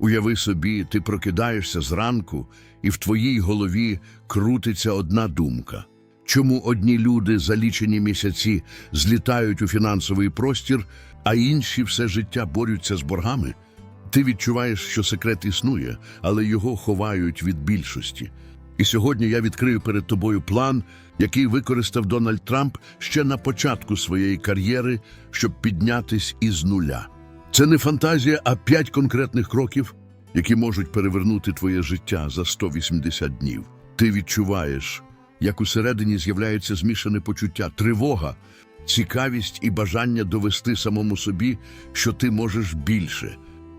Уяви собі, ти прокидаєшся зранку, і в твоїй голові крутиться одна думка. Чому одні люди за лічені місяці злітають у фінансовий простір, а інші все життя борються з боргами? Ти відчуваєш, що секрет існує, але його ховають від більшості. І сьогодні я відкрию перед тобою план, який використав Дональд Трамп ще на початку своєї кар'єри, щоб піднятись із нуля. Це не фантазія, а п'ять конкретних кроків, які можуть перевернути твоє життя за 180 днів. Ти відчуваєш, як усередині з'являється змішане почуття, тривога, цікавість і бажання довести самому собі, що ти можеш більше.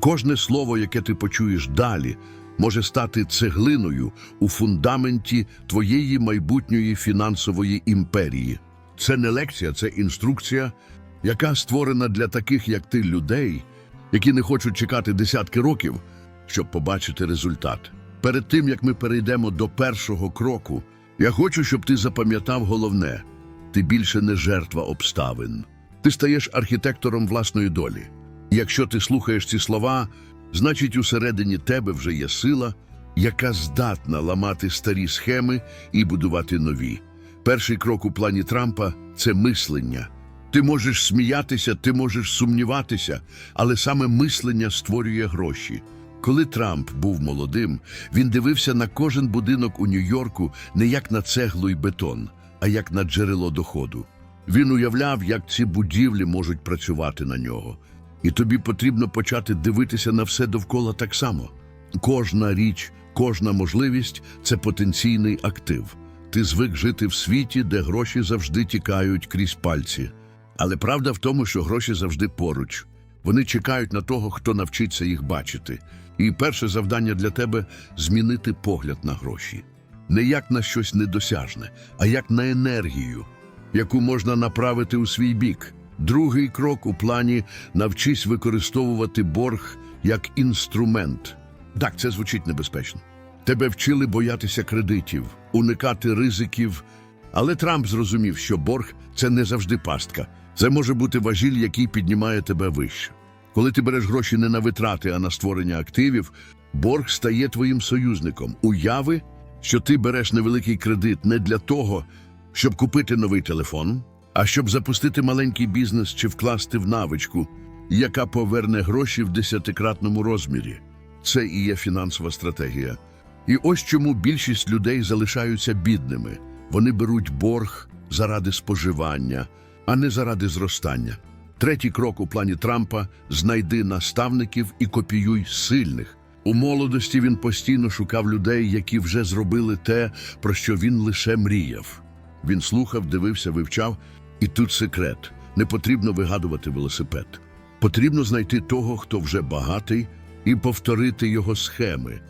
Кожне слово, яке ти почуєш далі, може стати цеглиною у фундаменті твоєї майбутньої фінансової імперії. Це не лекція, це інструкція, яка створена для таких, як ти, людей, які не хочуть чекати десятки років, щоб побачити результат. Перед тим як ми перейдемо до першого кроку, я хочу, щоб ти запам'ятав головне: ти більше не жертва обставин. Ти стаєш архітектором власної долі. І Якщо ти слухаєш ці слова, значить усередині тебе вже є сила, яка здатна ламати старі схеми і будувати нові. Перший крок у плані Трампа це мислення. Ти можеш сміятися, ти можеш сумніватися, але саме мислення створює гроші. Коли Трамп був молодим, він дивився на кожен будинок у Нью-Йорку не як на цеглу й бетон, а як на джерело доходу. Він уявляв, як ці будівлі можуть працювати на нього. І тобі потрібно почати дивитися на все довкола так само. Кожна річ, кожна можливість це потенційний актив. Ти звик жити в світі, де гроші завжди тікають крізь пальці. Але правда в тому, що гроші завжди поруч. Вони чекають на того, хто навчиться їх бачити. І перше завдання для тебе змінити погляд на гроші. Не як на щось недосяжне, а як на енергію, яку можна направити у свій бік. Другий крок у плані навчись використовувати борг як інструмент. Так, це звучить небезпечно. Тебе вчили боятися кредитів, уникати ризиків. Але Трамп зрозумів, що борг це не завжди пастка. Це може бути важіль, який піднімає тебе вище. Коли ти береш гроші не на витрати, а на створення активів, борг стає твоїм союзником. Уяви, що ти береш невеликий кредит не для того, щоб купити новий телефон, а щоб запустити маленький бізнес чи вкласти в навичку, яка поверне гроші в десятикратному розмірі. Це і є фінансова стратегія. І ось чому більшість людей залишаються бідними. Вони беруть борг заради споживання, а не заради зростання. Третій крок у плані Трампа знайди наставників і копіюй сильних. У молодості він постійно шукав людей, які вже зробили те, про що він лише мріяв. Він слухав, дивився, вивчав, і тут секрет: не потрібно вигадувати велосипед. Потрібно знайти того, хто вже багатий, і повторити його схеми.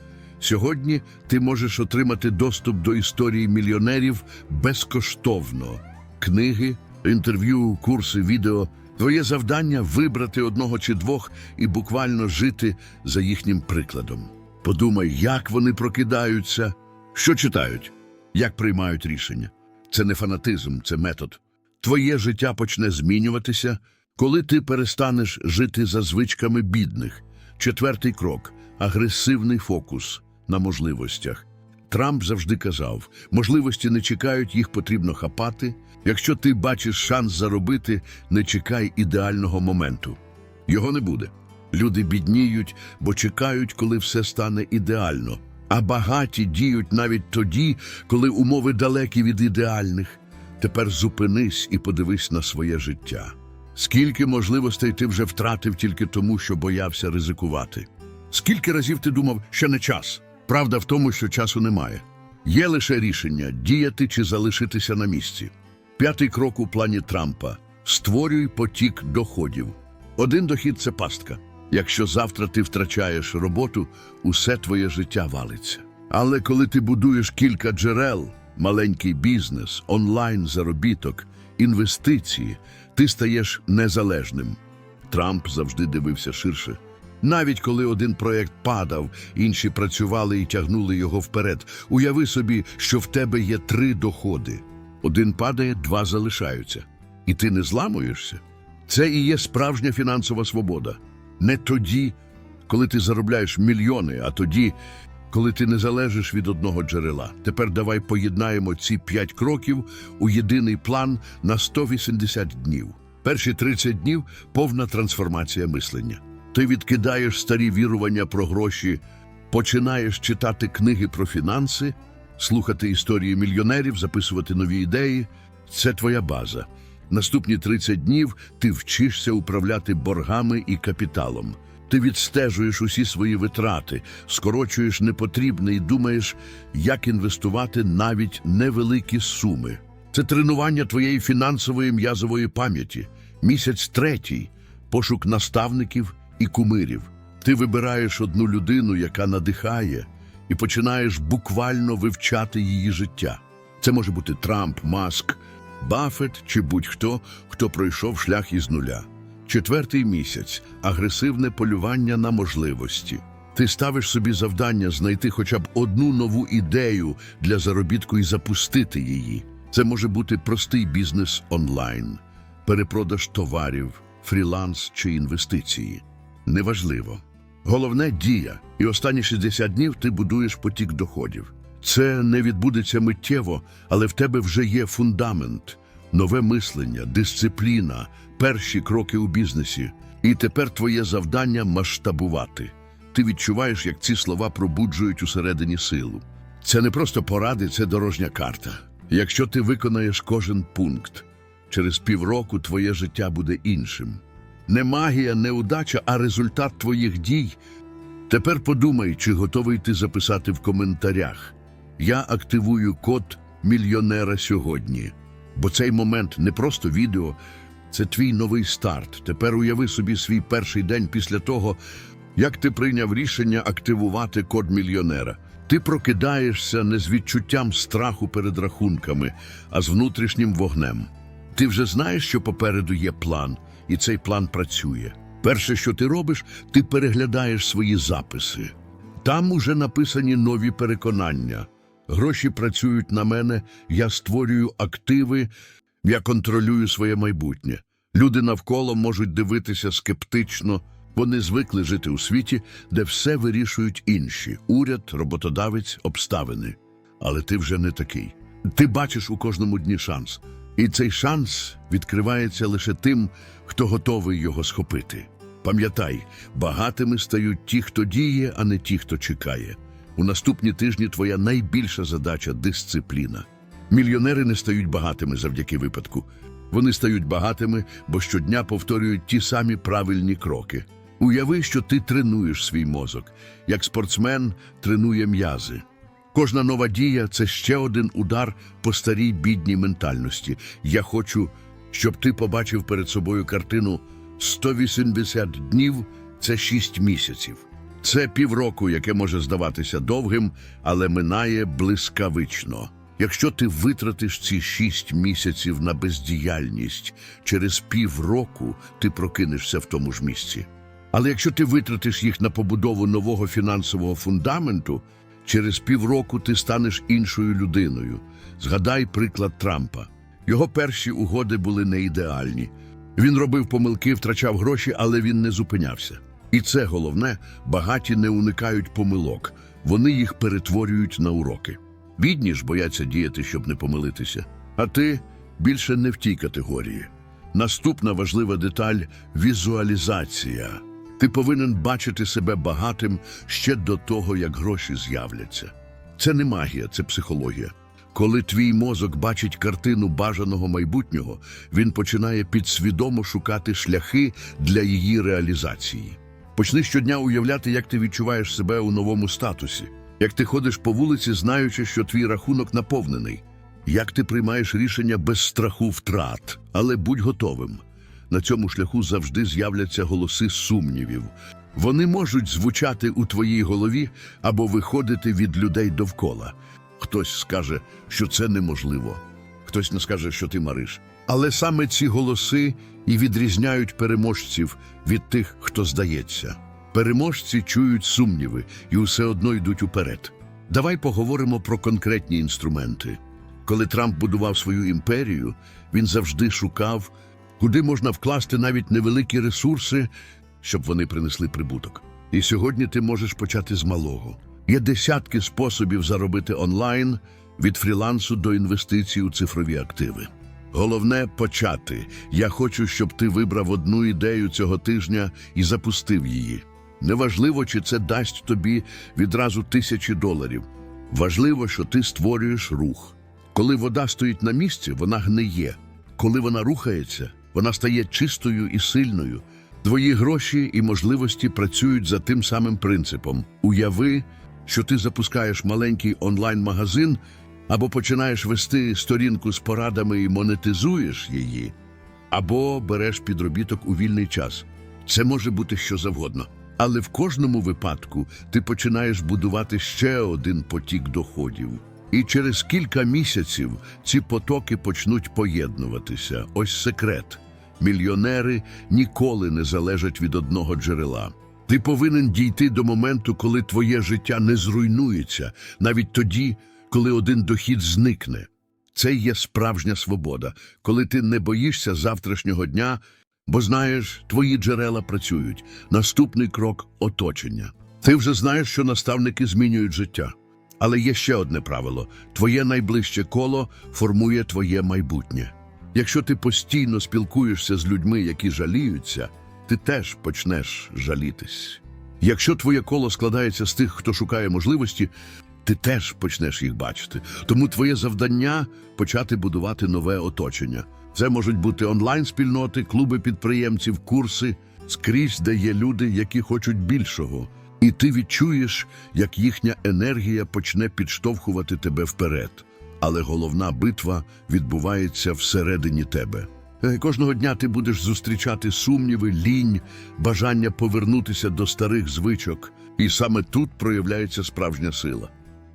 Сьогодні ти можеш отримати доступ до історії мільйонерів безкоштовно. Книги, інтерв'ю, курси, відео. Твоє завдання вибрати одного чи двох і буквально жити за їхнім прикладом. Подумай, як вони прокидаються, що читають, як приймають рішення. Це не фанатизм, це метод. Твоє життя почне змінюватися, коли ти перестанеш жити за звичками бідних. Четвертий крок агресивний фокус на можливостях. Трамп завжди казав: можливості не чекають, їх потрібно хапати. Якщо ти бачиш шанс заробити, не чекай ідеального моменту. Його не буде. Люди бідніють, бо чекають, коли все стане ідеально. А багаті діють навіть тоді, коли умови далекі від ідеальних. Тепер зупинись і подивись на своє життя. Скільки можливостей ти вже втратив тільки тому, що боявся ризикувати? Скільки разів ти думав, що не час? Правда в тому, що часу немає. Є лише рішення діяти чи залишитися на місці. П'ятий крок у плані Трампа створюй потік доходів. Один дохід це пастка. Якщо завтра ти втрачаєш роботу, усе твоє життя валиться. Але коли ти будуєш кілька джерел, маленький бізнес, онлайн заробіток, інвестиції, ти стаєш незалежним. Трамп завжди дивився ширше. Навіть коли один проєкт падав, інші працювали і тягнули його вперед. Уяви собі, що в тебе є три доходи. Один падає, два залишаються. І ти не зламуєшся. Це і є справжня фінансова свобода. Не тоді, коли ти заробляєш мільйони, а тоді, коли ти не залежиш від одного джерела. Тепер давай поєднаємо ці п'ять кроків у єдиний план на 180 днів. Перші 30 днів повна трансформація мислення. Ти відкидаєш старі вірування про гроші, починаєш читати книги про фінанси, слухати історії мільйонерів, записувати нові ідеї. Це твоя база. Наступні 30 днів ти вчишся управляти боргами і капіталом. Ти відстежуєш усі свої витрати, скорочуєш непотрібне і думаєш, як інвестувати навіть невеликі суми. Це тренування твоєї фінансової м'язової пам'яті. Місяць третій пошук наставників і кумирів. Ти вибираєш одну людину, яка надихає, і починаєш буквально вивчати її життя. Це може бути Трамп, Маск, Баффет чи будь-хто, хто пройшов шлях із нуля. Четвертий місяць агресивне полювання на можливості. Ти ставиш собі завдання знайти хоча б одну нову ідею для заробітку і запустити її. Це може бути простий бізнес онлайн, перепродаж товарів, фріланс чи інвестиції. Неважливо. Головне дія, і останні 60 днів ти будуєш потік доходів. Це не відбудеться миттєво, але в тебе вже є фундамент, нове мислення, дисципліна, перші кроки у бізнесі. І тепер твоє завдання масштабувати. Ти відчуваєш, як ці слова пробуджують усередині силу. Це не просто поради, це дорожня карта. Якщо ти виконаєш кожен пункт, через півроку твоє життя буде іншим. Не магія, не удача, а результат твоїх дій. Тепер подумай, чи готовий ти записати в коментарях. Я активую код мільйонера сьогодні. Бо цей момент не просто відео, це твій новий старт. Тепер уяви собі свій перший день після того, як ти прийняв рішення активувати код мільйонера. Ти прокидаєшся не з відчуттям страху перед рахунками, а з внутрішнім вогнем. Ти вже знаєш, що попереду є план, і цей план працює. Перше, що ти робиш, ти переглядаєш свої записи. Там уже написані нові переконання. Гроші працюють на мене, я створюю активи, я контролюю своє майбутнє. Люди навколо можуть дивитися скептично. Вони звикли жити у світі, де все вирішують інші уряд, роботодавець, обставини. Але ти вже не такий. Ти бачиш у кожному дні шанс. І цей шанс відкривається лише тим, хто готовий його схопити. Пам'ятай, багатими стають ті, хто діє, а не ті, хто чекає. У наступні тижні твоя найбільша задача дисципліна. Мільйонери не стають багатими завдяки випадку. Вони стають багатими, бо щодня повторюють ті самі правильні кроки. Уяви, що ти тренуєш свій мозок, як спортсмен тренує м'язи. Кожна нова дія це ще один удар по старій бідній ментальності. Я хочу, щоб ти побачив перед собою картину 180 днів це 6 місяців. Це півроку, яке може здаватися довгим, але минає блискавично. Якщо ти витратиш ці шість місяців на бездіяльність, через півроку ти прокинешся в тому ж місці. Але якщо ти витратиш їх на побудову нового фінансового фундаменту, через півроку ти станеш іншою людиною. Згадай приклад Трампа. Його перші угоди були не ідеальні. Він робив помилки, втрачав гроші, але він не зупинявся. І це головне, багаті не уникають помилок, вони їх перетворюють на уроки. Бідні ж бояться діяти, щоб не помилитися. А ти більше не в тій категорії. Наступна важлива деталь візуалізація. Ти повинен бачити себе багатим ще до того, як гроші з'являться. Це не магія, це психологія. Коли твій мозок бачить картину бажаного майбутнього, він починає підсвідомо шукати шляхи для її реалізації. Почни щодня уявляти, як ти відчуваєш себе у новому статусі, як ти ходиш по вулиці, знаючи, що твій рахунок наповнений, як ти приймаєш рішення без страху втрат, але будь готовим. На цьому шляху завжди з'являться голоси сумнівів. Вони можуть звучати у твоїй голові або виходити від людей довкола. Хтось скаже, що це неможливо, хтось не скаже, що ти мариш. Але саме ці голоси і відрізняють переможців від тих, хто здається. Переможці чують сумніви і все одно йдуть уперед. Давай поговоримо про конкретні інструменти. Коли Трамп будував свою імперію, він завжди шукав, куди можна вкласти навіть невеликі ресурси, щоб вони принесли прибуток. І сьогодні ти можеш почати з малого. Є десятки способів заробити онлайн від фрілансу до інвестицій у цифрові активи. Головне почати. Я хочу, щоб ти вибрав одну ідею цього тижня і запустив її. Неважливо, чи це дасть тобі відразу тисячі доларів. Важливо, що ти створюєш рух. Коли вода стоїть на місці, вона гниє. Коли вона рухається, вона стає чистою і сильною. Твої гроші і можливості працюють за тим самим принципом. Уяви, що ти запускаєш маленький онлайн-магазин або починаєш вести сторінку з порадами і монетизуєш її, або береш підробіток у вільний час. Це може бути що завгодно. Але в кожному випадку ти починаєш будувати ще один потік доходів. І через кілька місяців ці потоки почнуть поєднуватися. Ось секрет. Мільйонери ніколи не залежать від одного джерела. Ти повинен дійти до моменту, коли твоє життя не зруйнується, навіть тоді, коли один дохід зникне. Це є справжня свобода, коли ти не боїшся завтрашнього дня, бо знаєш, твої джерела працюють. Наступний крок оточення. Ти вже знаєш, що наставники змінюють життя. Але є ще одне правило: твоє найближче коло формує твоє майбутнє. Якщо ти постійно спілкуєшся з людьми, які жаліються, ти теж почнеш жалітись. Якщо твоє коло складається з тих, хто шукає можливості, ти теж почнеш їх бачити. Тому твоє завдання почати будувати нове оточення. Це можуть бути онлайн-спільноти, клуби підприємців, курси, скрізь, де є люди, які хочуть більшого. І ти відчуєш, як їхня енергія почне підштовхувати тебе вперед. Але головна битва відбувається всередині тебе. Е, Кожного дня ти будеш зустрічати сумніви, лінь, бажання повернутися до старих звичок, і саме тут проявляється справжня сила.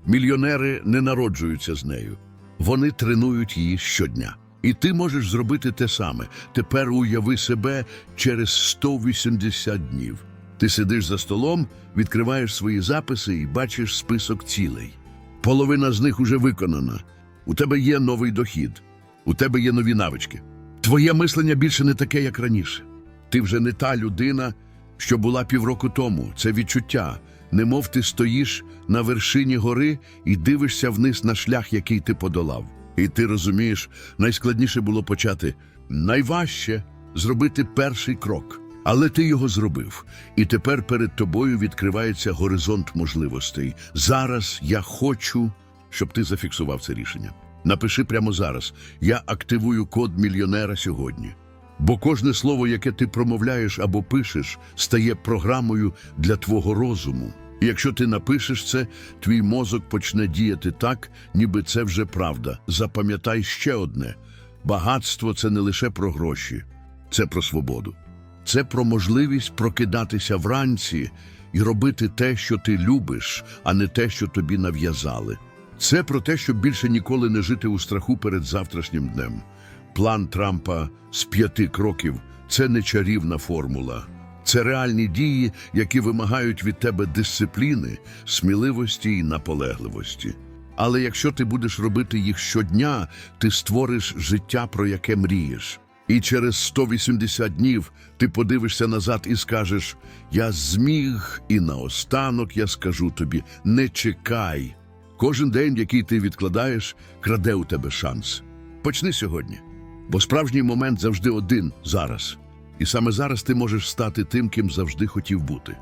Мільйонери не народжуються з нею, вони тренують її щодня. І ти можеш зробити те саме. Тепер уяви себе через 180 днів. Ти сидиш за столом, відкриваєш свої записи і бачиш список цілей. Половина з них уже виконана. У тебе є новий дохід, у тебе є нові навички. Твоє мислення більше не таке, як раніше. Ти вже не та людина, що була півроку тому. Це відчуття, немов ти стоїш на вершині гори і дивишся вниз на шлях, який ти подолав. І ти розумієш, найскладніше було почати. Найважче зробити перший крок. Але ти його зробив, і тепер перед тобою відкривається горизонт можливостей. Зараз я хочу, щоб ти зафіксував це рішення. Напиши прямо зараз: я активую код мільйонера сьогодні. Бо кожне слово, яке ти промовляєш або пишеш, стає програмою для твого розуму. І якщо ти напишеш це, твій мозок почне діяти так, ніби це вже правда. Запам'ятай ще одне: багатство це не лише про гроші, це про свободу. Це про можливість прокидатися вранці і робити те, що ти любиш, а не те, що тобі нав'язали. Це про те, щоб більше ніколи не жити у страху перед завтрашнім днем. План Трампа з п'яти кроків це не чарівна формула. Це реальні дії, які вимагають від тебе дисципліни, сміливості і наполегливості. Але якщо ти будеш робити їх щодня, ти створиш життя, про яке мрієш. І через 180 днів ти подивишся назад і скажеш: Я зміг, і наостанок я скажу тобі: не чекай. Кожен день, який ти відкладаєш, краде у тебе шанс. Почни сьогодні, бо справжній момент завжди один зараз. І саме зараз ти можеш стати тим, ким завжди хотів бути.